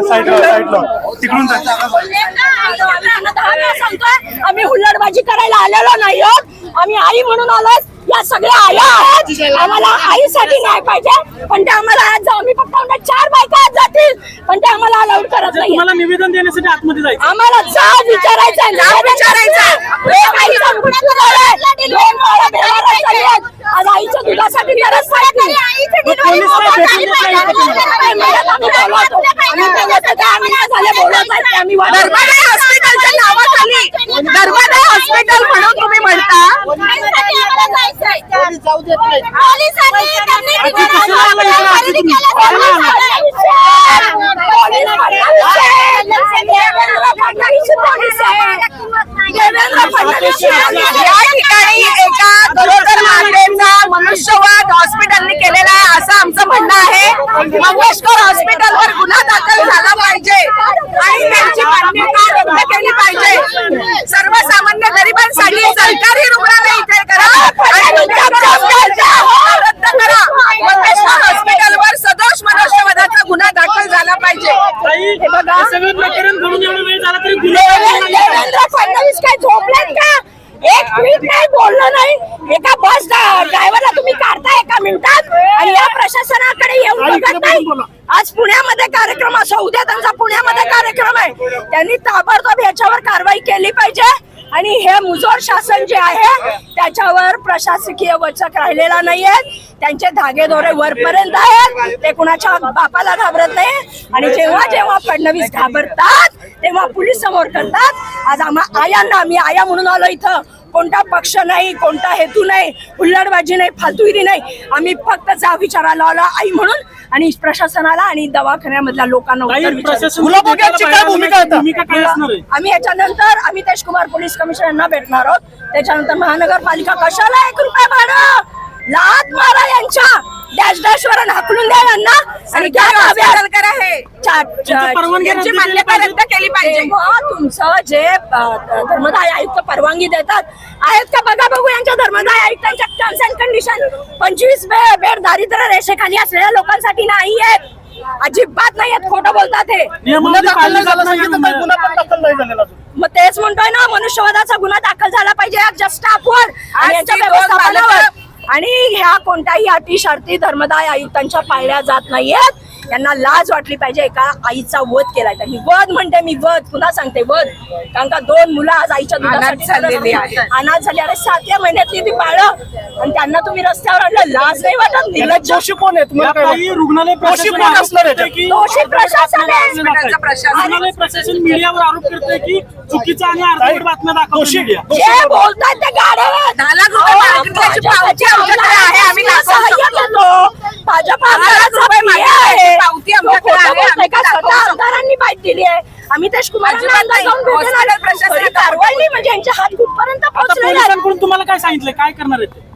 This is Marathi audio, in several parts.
साईडला तिकडून. आम्ही हुल्लडबाजी करायला आलेलो नाही आहोत. आम्ही आई म्हणून आलोय या सगळ्या आया आहेत. आम्हाला आईसाठी नाही पाहिजे. पण ते आम्हाला आज जाऊ आम्ही फक्त चार बायका आज जातील. पण ते आम्हाला अलाउड करत नाही तुम्हाला निवेदन देण्यासाठी आतमध्ये जायचं. आम्हाला जा विचारायचं जा विचारायचं. आज आईच्या दुधासाठी गरज पडत नाही. आम्ही बोलत होतो, आम्ही नाही झाले ते आम्ही. नर्मदा हॉस्पिटलच्या नावाखाली. नर्मदा हॉस्पिटल म्हणून तुम्ही म्हणता. या ठिकाणी एका गरोदर मातेचा मनुष्यवाद हॉस्पिटलने केलेला आहे असं आमचं म्हणणं आहे. मंगेशकर हॉस्पिटलवर गुन्हा दाखल झाला पाहिजे आणि त्यांची मान्यता रद्द सर्वसामान्य गरिबांसाठी सरकारी रुग्णालय इथे करा आणि रद्द करा. हॉस्पिटलवर सदोष मनुष्यवधाचा गुन्हा दाखल झाला पाहिजे. ताई हे सगळं प्रकरण घडून एवढा वेळ झाला तरी गुन्हा देवे- देवेंद्र फडणवीस काय झोपलेत का? एक ट्विट नाही बोललं नाही. एका बस ड्रायव्हरला तुम्ही काढता एका मिनिटात? आणि या प्रशासनाकडे येऊन बघत नाही? आज पुण्यामध्ये कार्यक्रम असा उद्या त्यांचा पुण्यामध्ये कार्यक्रम आहे. त्यांनी ताबडतोब याच्यावर कारवाई केली पाहिजे. आणि हे मुजोर शासन जे आहे त्याच्यावर प्रशासकीय वचक राहिलेला नाहीये. त्यांचे धागेदोरे वरपर्यंत आहेत. ते कुणाच्या बापाला घाबरत नाही आणि जेव्हा जेव्हा फडणवीस घाबरतात तेव्हा पोलीस समोर करतात. आज आम्हा आयांना आम्ही आया म्हणून आलो इथं. कोणता पक्ष नाही कोणता हेतू नाही हुल्लडबाजी नाही फालतुगिरी नाही. आम्ही फक्त जा विचारायला आलो आई म्हणून आणि प्रशासनाला आणि दवाखान्यामधल्या लोकांना ताई उत्तर विचारायचं. प्रशासन गुलाबोग्यांची काय भूमिका आता? भूमिका काय असणार आहे? आम्ही याच्यानंतर आम्ही तेजकुमार पोलीस कमिशनरना भेटणार आहोत. त्याच्यानंतर महानगरपालिका कशाला एक रुपये भाडं? लात मारा यांच्या. डॅश डॅश वर हाकलून द्या यांना. आणि आहे. चा- चा- परवानगी केली पाहिजे. तेव्हा तुमचं जे धर्मदाय आयुक्त परवानगी देतात आहेत का? बघा बघू यांच्या धर्मदाय आयुक्तांच्या टर्म्स अँड कंडिशन पंचवीस बेड दारिद्र्य रेषेखाली असलेल्या लोकांसाठी नाही आहेत. अजिबात नाही आहेत. खोटं बोलतात हे. मग तेच म्हणतोय ना मनुष्यवधाचा गुन्हा दाखल झाला पाहिजे. जस्ट स्टाफवर आणि ह्या कोणत्याही अटी शर्ती धर्मदाय आयुक्तांच्या पाळल्या जात नाहीयेत. यांना लाज वाटली पाहिजे. एका आईचा वध केलाय. त्यांनी वध म्हणते मी वध. पुन्हा सांगते वध. कारण का दोन मुलं आज आईच्या दुधासाठी अनाथ झालेली आहेत. अनाथ झाली. अरे सातव्या महिन्यातली ती बाळं आणि त्यांना तुम्ही रस्त्यावर आणलं. लाज नाही वाटत. निर्लज्ज दोषी कोण आहे तुम्हाला काय ताई वाटतं? रुग्णालय दोषी प्रशासन आहे. प्रशासन. आहे. प्रशासन. मीडियावर आरोप करतंय की चुकीचा आणि अर्धवट बातम्या दाखवतो दोषी मीडिया. जे बोलतात ते गाडे दहा लाख रुपये मागितल्याची पावती आमच्याकडे आहे. आम्ही दाखवू शकतो. भाजप दहा लाख रुपये मागितल्याची पावती आमच्याकडे आहे. आम्ही दाखवू शकतो. आमदारांनी बाईट दिली आहे नाही. हॉस्पिटल प्रशासनाने कारवाई नाही म्हणजे यांच्या हात कुठपर्यंत आता पोहोचलेले आहेत. पोलिसांकडून तुम्हाला काय सांगितलं काय करणार आहेत ते?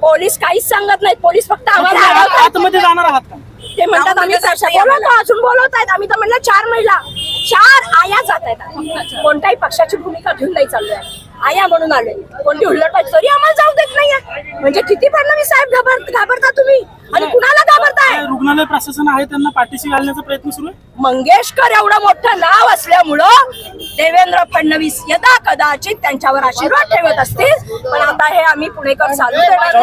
पोलीस काहीच सांगत नाहीत. पोलीस फक्त आम्हाला तुम्ही आत- अडवतात. आतमध्ये जाणार आहात का? ते म्हणतात आम्ही बोलवतो अजून बोलवत आहेत आम्ही तर म्हणलं चार महिला चार आया जात आहेत कोणत्याही पक्षाची भूमिका घेऊन नाही चाललोय. आया म्हणून आलोय कोणती हुल्लट तरी आम्हाला जाऊ देत नाहीये. म्हणजे किती फडणवीस साहेब घाबर घाबरता तुम्ही? आणि कुणाला घाबरताय? रुग्णालय प्रशासन आहे त्यांना पाठीशी घालण्याचा प्रयत्न सुरू आहे? मंगेशकर एवढं मोठं नाव असल्यामुळं देवेंद्र फडणवीस यदा कदाचित त्यांच्यावर आशीर्वाद ठेवत असतील पण आता हे आम्ही पुणेकर चालू देणार.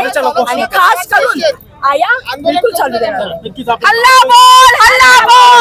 आणि खास करून आया बिलकुल चालू देणार. हल्ला बोल हल्ला बोल!